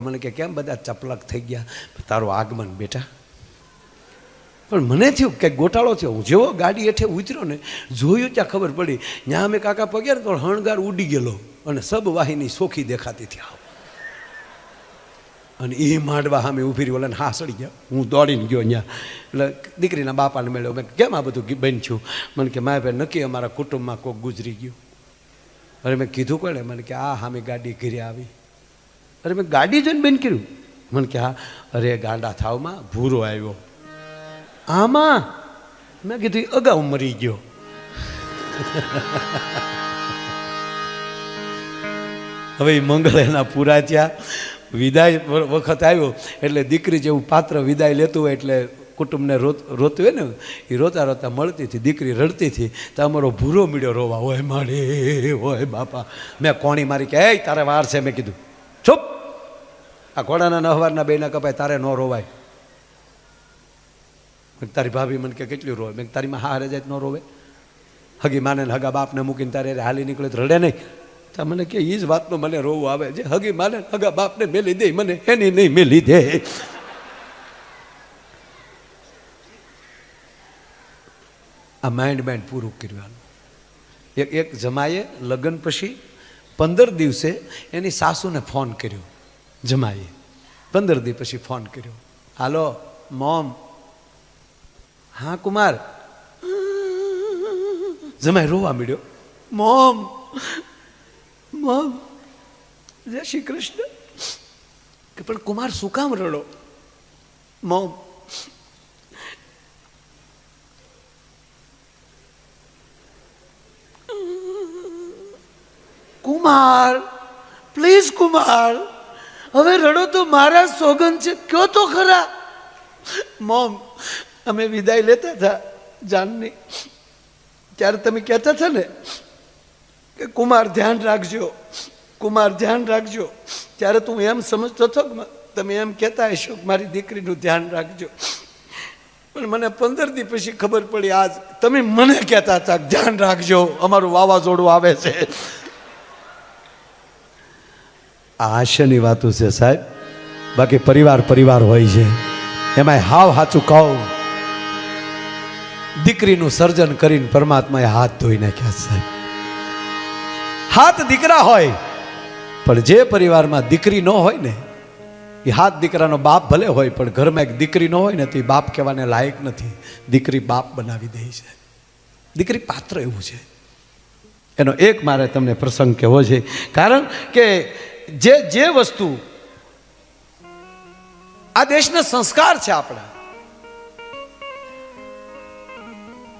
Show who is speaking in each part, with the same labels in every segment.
Speaker 1: મને કે, કેમ બધા ચપલક થઈ ગયા? તારું આગમન બેટા. પણ મને થયું કે ગોટાળો થયો. હું જેવો ગાડી હેઠે ઉતર્યો ને, જોયું ત્યાં ખબર પડી ત્યાં અમે કાકા પગ્યા ને તો હણગાર ઉડી ગયેલો અને સબ વાહિની સોખી દેખાતી આવ. અને એ માંડવા સામે ઊભી રહી ઓલાને હાસડી ગયા. હું દોડીને ગયો અહીંયા એટલે દીકરીના બાપાને મળ્યો. મેં કેમ આ બધું બન છું. મને કે, માય ભાઈ, નક્કી અમારા કુટુંબમાં કોક ગુજરી ગયું. અરે મેં કીધું કોને મને કે, આ સામે ગાડી ઘરે આવી. અરે મેં ગાડી જોઈને બેન કર્યું. મને કે, હા. અરે, ગાંડા થાવમાં ભૂરો આવ્યો. આમાં? મેં કીધું, "ઈ અગાઉ મરી ગયો. હવે મંગળ એના પૂરા થયા. વિદાય વખત આવ્યો. એટલે દીકરી જેવું પાત્ર વિદાય લેતું હોય એટલે કુટુંબને રોત, રોતું હોય ને એ રોતા રોતા મળતી હતી, દીકરી રડતી હતી. તો અમારો ભૂરો મીડ્યો રોવા હોય મારે હોય બાપા. મેં કોણી મારી કે તારે વાર છે મેં કીધું. ચૂપ. આ ઘોડાના નહવારના બેના કપાય, તારે ન રોવાય. મેં તારી ભાભી મને કે કેટલી રોવે? મેં તારીમાં તારી માં હારે જાય ન રોવે. હગી માને હગા બાપને મૂકીને તારે હાલી નીકળે તો રડે નહીં. તો મને કે એ જ વાતનો મને રોવું આવે જે હગી માને હગા બાપને મેલી દે, મને એની નહીં મેલી દે. આ માઇન્ડ માઇન્ડ પૂરું કરવાનું એક એક જમાએ લગ્ન પછી પંદર દિવસે એની સાસુને ફોન કર્યો. જમાઈએ. પંદર દિવસ પછી ફોન કર્યો. Hello mom. હા કુમાર. જમાઈ રોવા મળ્યો મોમ મોમ જય શ્રી કૃષ્ણ. કે પણ કુમાર શું કામ રડો? મોમ. કુમાર પ્લીઝ કુમાર, હવે રડો તો મારા સોગંદ છે, કયો તો ખરા? મોમ, અમે વિદાય લેતા હતા જાનની. ત્યારે તમે કહેતા હતા ને કે કુમાર ધ્યાન રાખજો, કુમાર ધ્યાન રાખજો. ત્યારે તું એમ સમજતો હતો કે તમે એમ કહેતા હશો કે મારી દીકરીનું ધ્યાન રાખજો. પણ મને પંદર દી પછી ખબર પડી આજ, તમે મને કહેતા હતા ધ્યાન રાખજો, અમારું વાવાઝોડું આવે છે. આ હાસ્યની વાતો છે સાહેબ. બાકી પરિવાર પરિવાર હોય છે. એમાં હાવ સાચું કહું. દીકરીનું સર્જન કરીને પરમાત્માએ હાથ ધોઈ નાખ્યા સાહેબ. હાથ દીકરા હોય, પણ જે પરિવારમાં દીકરી ન હોય ને, એ હાથ દીકરાનો બાપ ભલે હોય, પણ ઘરમાં એક દીકરી ન હોય ને, તો એ બાપ કહેવાને લાયક નથી. દીકરી બાપ બનાવી દે છે. દીકરી પાત્ર એવું છે. એનો એક મારે તમને પ્રસંગ કહેવો છે. કારણ કે જે જે વસ્તુ આ દેશના સંસ્કાર છે આપણા.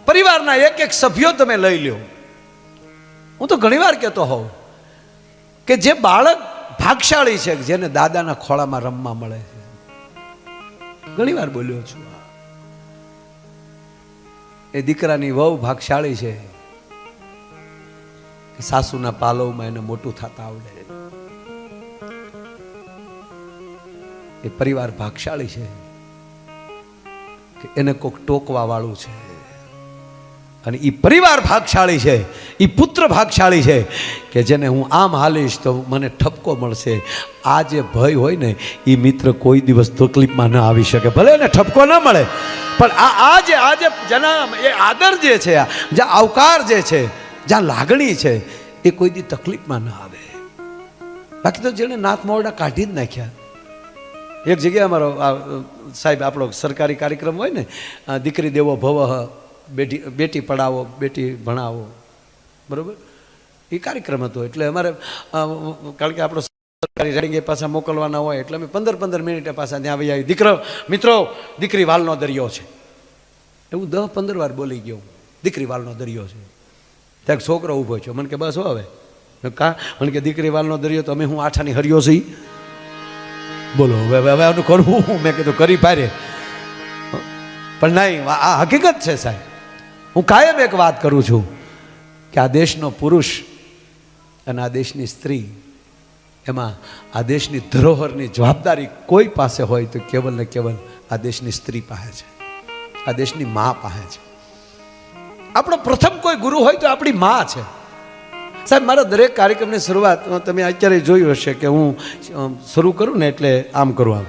Speaker 1: પરિવારના એક એક સભ્યો તમે લઈ લ્યો. હું તો ઘણીવાર કહેતો હોઉં કે જે બાળક ભાગશાળી છે, જેને દાદાના ખોળામાં રમવા મળે છે. ઘણીવાર બોલ્યો છું એ દીકરાની વહુ ભાગશાળી છે. સાસુના પાલવમાં એને મોટું થતા આવડે. એ પરિવાર ભાગશાળી છે, કે એને કોક ટોકવા વાળું છે. અને એ પરિવાર ભાગશાળી છે એ પુત્ર ભાગશાળી છે, કે જેને હું આમ હાલીશ તો મને ઠપકો મળશે. આ જે ભય હોય ને એ મિત્ર કોઈ દિવસ તકલીફમાં ન આવી શકે. ભલે એને ઠપકો ન મળે, પણ આ આ જે આ જે જેના એ આદર જે છે, આ, જે આવકાર જે છે, જ્યાં લાગણી છે, એ કોઈ દી તકલીફમાં ન આવે. બાકી તો જેણે નાથ મોરડા કાઢી જ નાખ્યા. એક જગ્યાએ અમારો સાહેબ, આપણો સરકારી કાર્યક્રમ હોય ને દીકરી દેવો ભવ, બેટી બેટી પઢાવો, બેટી ભણાવો. બરાબર? એ કાર્યક્રમ હતો. એટલે અમારે કારણ કે આપણો સરકારી રેડિંગે પાછા મોકલવાના હોય, એટલે અમે પંદર પંદર મિનિટે પાછા ત્યાં આવી આવી દીકરો, મિત્રો, દીકરી વાલનો દરિયો છે. એવું દસ પંદર વાર બોલી ગયો દીકરી વાલનો દરિયો છે. ત્યાં છોકરો ઊભો છે. મને કે, બસ હવે. કા? મને કે, દીકરી વાલનો દરિયો તો અમે હું આઠાની હરિયો છીએ બોલો, હવે હવે આનું કરવું મેં કીધું, કરી પારે પણ નહીં આ હકીકત છે સાહેબ. હું કાયમ એક વાત કરું છું કે આ દેશનો પુરુષ અને આ દેશની સ્ત્રી, એમાં આ દેશની ધરોહરની જવાબદારી કોઈ પાસે હોય તો કેવલ ને કેવલ આ દેશની સ્ત્રી પાસે છે. આ દેશની મા પાસે છે. આપણો પ્રથમ કોઈ ગુરુ હોય તો આપણી મા છે. સાહેબ, મારા દરેક કાર્યક્રમની શરૂઆત તમે અત્યારે જોયું હશે કે હું શરૂ કરું ને એટલે આમ કરું આમ.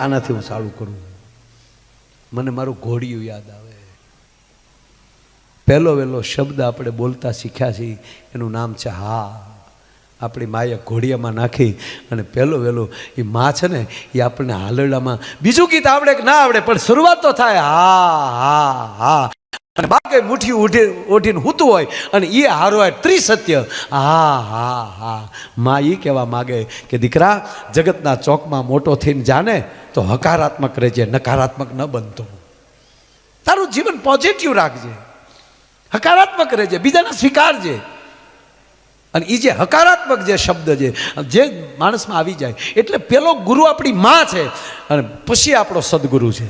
Speaker 1: આનાથી હું ચાલુ કરું. મને મારું ઘોડિયું યાદ આવે. પહેલો વહેલો શબ્દ આપણે બોલતા શીખ્યા છીએ, એનું નામ છે હા. આપણી માએ ઘોડિયામાં નાખી અને પહેલો વહેલો એ મા છે ને, એ આપણને હાલરડામાં બીજું ગીત આવડે કે ના આવડે, પણ શરૂઆત તો થાય, હા હા હા. અને બાકી મુઠ્ઠી ઉઠી ઉઠીને હૂતું હોય અને એ હારો હોય ત્રિસત્ય, હા હા હા. મા એ કહેવા માગે કે દીકરા, જગતના ચોકમાં મોટો થઈને જાને તો હકારાત્મક રહેજે, નકારાત્મક ન બનતો. તારું જીવન પોઝિટિવ રાખજે. હકારાત્મક રહેજે બીજાને સ્વીકારજે અને એ જે હકારાત્મક જે શબ્દ છે, જે માણસમાં આવી જાય, એટલે પેલો ગુરુ આપણી માં છે, અને પછી આપણો સદગુરુ છે.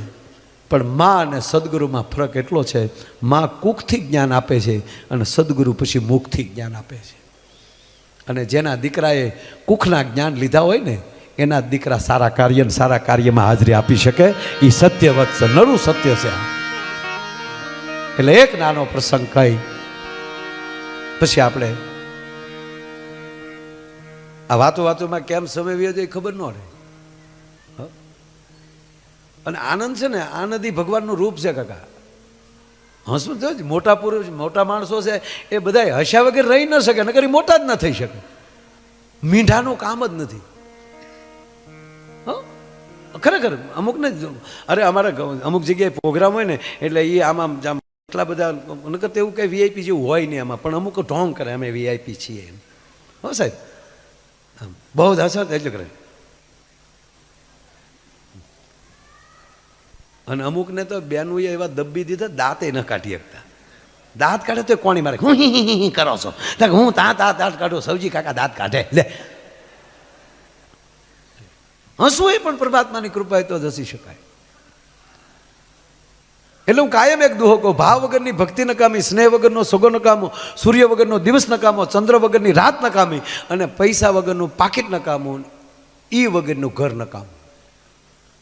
Speaker 1: પણ માં અને સદગુરુમાં ફરક એટલો છે, માં કુખથી જ્ઞાન આપે છે, અને સદગુરુ પછી મુખથી જ્ઞાન આપે છે. અને જેના દીકરાએ કુખના જ્ઞાન લીધા હોય ને, એના દીકરા સારા કાર્ય સારા કાર્યમાં હાજરી આપી શકે એ સત્યવત છે નરું સત્ય છે આ. એટલે એક નાનો પ્રસંગ કહી. પછી આપણે આ વાતો વાતોમાં કેમ સમય વ્યો જાય ખબર ન રહે? અને આનંદ છે ને આનંદ નદી ભગવાનનું રૂપ છે કાકા. હસવું જ મોટા પુરુષ, મોટા માણસો છે, એ બધા હસ્યા વગર રહી ન શકે, નકર કરી મોટા જ ન થઈ શકે. મીંઢાનું કામ જ નથી? ખરેખર અમુક ને અરે અમારા અમુક જગ્યાએ પ્રોગ્રામ હોય ને, એટલે એ આમ આમ એટલા બધા નકર તો એવું કંઈ વીઆઈપી જેવું હોય નહીં એમાં પણ અમુક ઢોંગ કરે, અમે વીઆઈપી છીએ એમ. હો સાહેબ? બહુ જ હસત એટલે કરે. અને અમુકને તો બેનુએ એવા દબ્બી દીધા, દાંતે ન કાઢી શકતા. દાંત કાઢે તો કોણી મારે, હું હી કરો છો? હું તા તા દાંત કાઢો સૌજી કાકા દાંત કાઢે. લે. હસવું એ પણ પરમાત્માની કૃપાએ તો જસી શકાય. એટલે હું કાયમ એક દુહો કહું, ભાવ વગરની ભક્તિ નકામી, સ્નેહ વગરનો સગો નકામો, સૂર્ય વગરનો દિવસ નકામો, ચંદ્ર વગરની રાત નકામી અને પૈસા વગરનું પાકીટ નકામું એ વગરનું ઘર નકામું.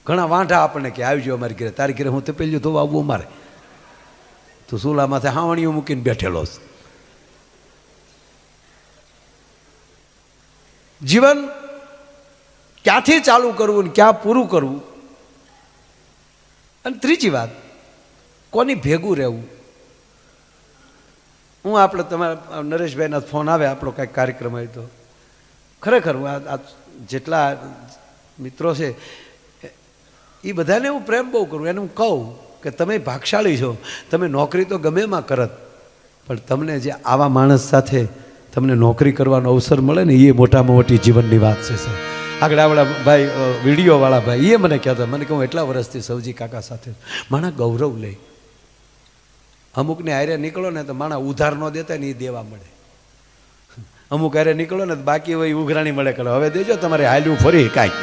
Speaker 1: ઘણા વાંઢા આપણને કે, આવજો અમારી ઘરે, તારી ઘરે હું તે પેલું ધોવા આવવું અમારે. તું સુલા માથે હાવણીઓ મૂકીને બેઠેલો જીવન ક્યાંથી ચાલુ કરવું ને ક્યાં પૂરું કરવું? અને ત્રીજી વાત કોની ભેગું રહેવું? હું આપણે તમારા નરેશભાઈના ફોન આવે, આપણો કાંઈક કાર્યક્રમ હોય તો. ખરેખર હું આ જેટલા મિત્રો છે, એ બધાને હું પ્રેમ બહુ કરું, એને હું કહું કે તમે ભાગશાળી છો, તમે નોકરી તો ગમે એમાં કરત, પણ તમને જે આવા માણસ સાથે તમને નોકરી કરવાનો અવસર મળે ને એ મોટામાં મોટી જીવનની વાત છે, સર. આગળ આવડા ભાઈ વિડીયોવાળા ભાઈ એ મને કહેતા, મને કહું એટલા વર્ષથી સૌજી કાકા સાથે માણા ગૌરવ લે અમુકને હારે નીકળો ને તો માણા ઉધાર ન દેતા ને એ દેવા મળે. અમુક હારે નીકળો ને તો બાકી હોય ઉઘરાણી મળે કરો હવે દેજો તમારે હાલ્યું ફરી કાંઈક.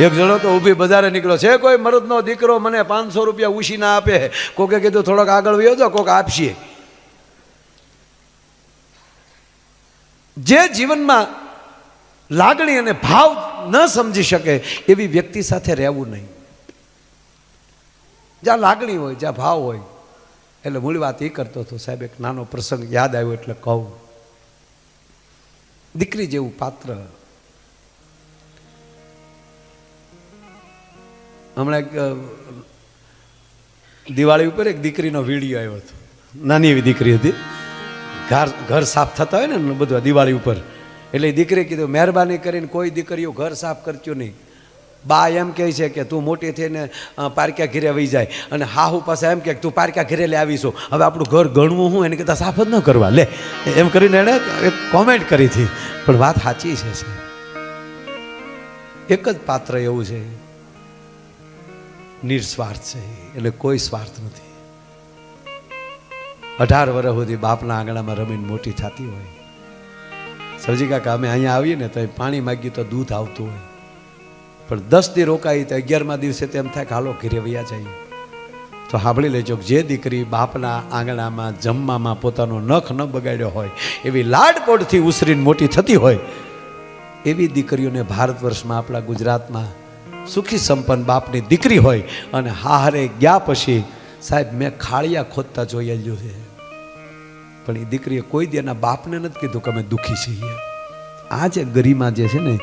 Speaker 1: એક જણો તો ઊભી બજારે નીકળો. છે કોઈ મરદનો દીકરો મને પાંચસો રૂપિયા ઉછી ના આપે કોકે કીધું, થોડોક આગળ વ્યો તો કોક આપશે. જે જીવનમાં લાગણી અને ભાવ ન સમજી શકે, એવી વ્યક્તિ સાથે રહેવું નહીં. જ્યાં લાગણી હોય, જ્યાં ભાવ હોય એટલે મૂળ વાત એ કરતો હતો, સાહેબ, એક નાનો પ્રસંગ યાદ આવ્યો એટલે કહું. દીકરી જેવું પાત્ર. હમણાં એક દિવાળી ઉપર એક દીકરીનો વીડિયો આવ્યો હતો. નાની એવી દીકરી હતી. ઘર ઘર સાફ થતા હોય ને, બધું દિવાળી ઉપર. એટલે દીકરીએ કીધું, મહેરબાની કરીને કોઈ દીકરીઓ ઘર સાફ કરજો નહીં. બા એમ કહે છે કે તું મોટી થઈને પારક્યા ઘીરે વહી જાય. અને હાહુ પાસે એમ કે તું પારક્યા ઘીરે લઈ આવીશું હવે આપણું ઘર ગણવું હું, એને કહેતા સાફ જ ન કરવા. લે, એમ કરીને એણે એક કોમેન્ટ કરી હતી. પણ વાત સાચી છે એક જ પાત્ર એવું છે. નિર્સ્વાર્થ છે. એટલે કોઈ સ્વાર્થ નથી. અઢાર વર્ષ સુધી બાપના આંગણામાં રમીને મોટી થતી હોય. સૌજી કાકા, અમે અહીંયા આવીએ ને તો પાણી માગીએ તો દૂધ આવતું હોય. પણ દસ દી રોકાઈ તો અગિયારમા દિવસે તેમ થાય કે હાલો, ઘરે વૈયા જઈએ. તો સાંભળી લેજો જે દીકરી બાપના આંગણામાં, જમવામાં પોતાનો નખ ન બગાડ્યો હોય, એવી લાડકોડથી ઉસરીને મોટી થતી હોય, એવી દીકરીઓને ભારત વર્ષમાં આપણા ગુજરાતમાં સુખી સંપન્ન બાપની દીકરી હોય અને હારે ગયા પછી સાહેબ મેં ખાળિયા ખોદતા આવ્યું છે. પણ એ દીકરીએ કોઈ દી એના બાપને નથી કીધું કે અમે દુઃખી છીએ. આ જે ગરિમા જે છે ને